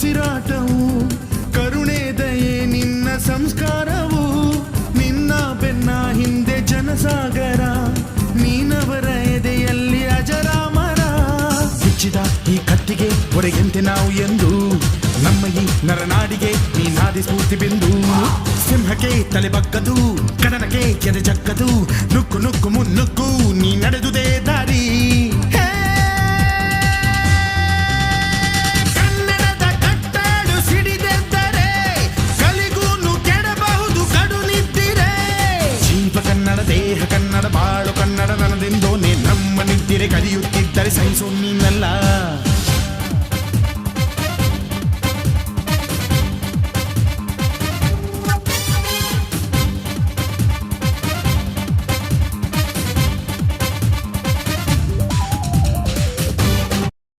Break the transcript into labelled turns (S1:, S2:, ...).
S1: ಉಸಿರಾಟವು, ಕರುಣೆ ದಯೆ ನಿನ್ನ ಸಂಸ್ಕಾರವು, ನಿನ್ನ ಬೆನ್ನ ಹಿಂದೆ ಜನಸಾಗರ, ನೀನವರ ಎದೆಯಲ್ಲಿ ಅಜರಾಮರ. ಬಿಚ್ಚಿದ ಈ ಕತ್ತಿಗೆ ಒಡೆಯಂತೆ ನಾವು ಎಂದು, ನಮ್ಮ ಈ ನರನಾಡಿಗೆ ನೀನಾದಿ ಸ್ಫೂರ್ತಿ ಬಿಂದು. ಸಿಂಹಕ್ಕೆ ತಲೆ ಬಗ್ಗದು ಕದನಕ್ಕೆ ಕೆರೆ ಜಕ್ಕದು ನುಕ್ಕು ನುಕ್ಕು ಮುನ್ನುಕ್ಕು, ನೀ ನಡೆದು ಕನ್ನಡ ದೇಹ ಕನ್ನಡ ಬಾಳು ಕನ್ನಡ ನನದೆಂದು ನೀ ನಮ್ಮ ನಿದ್ದಿರೆ ಕಲಿಯುತ್ತಿದ್ದರೆ ಸಹಿಸು ನೀನಲ್ಲ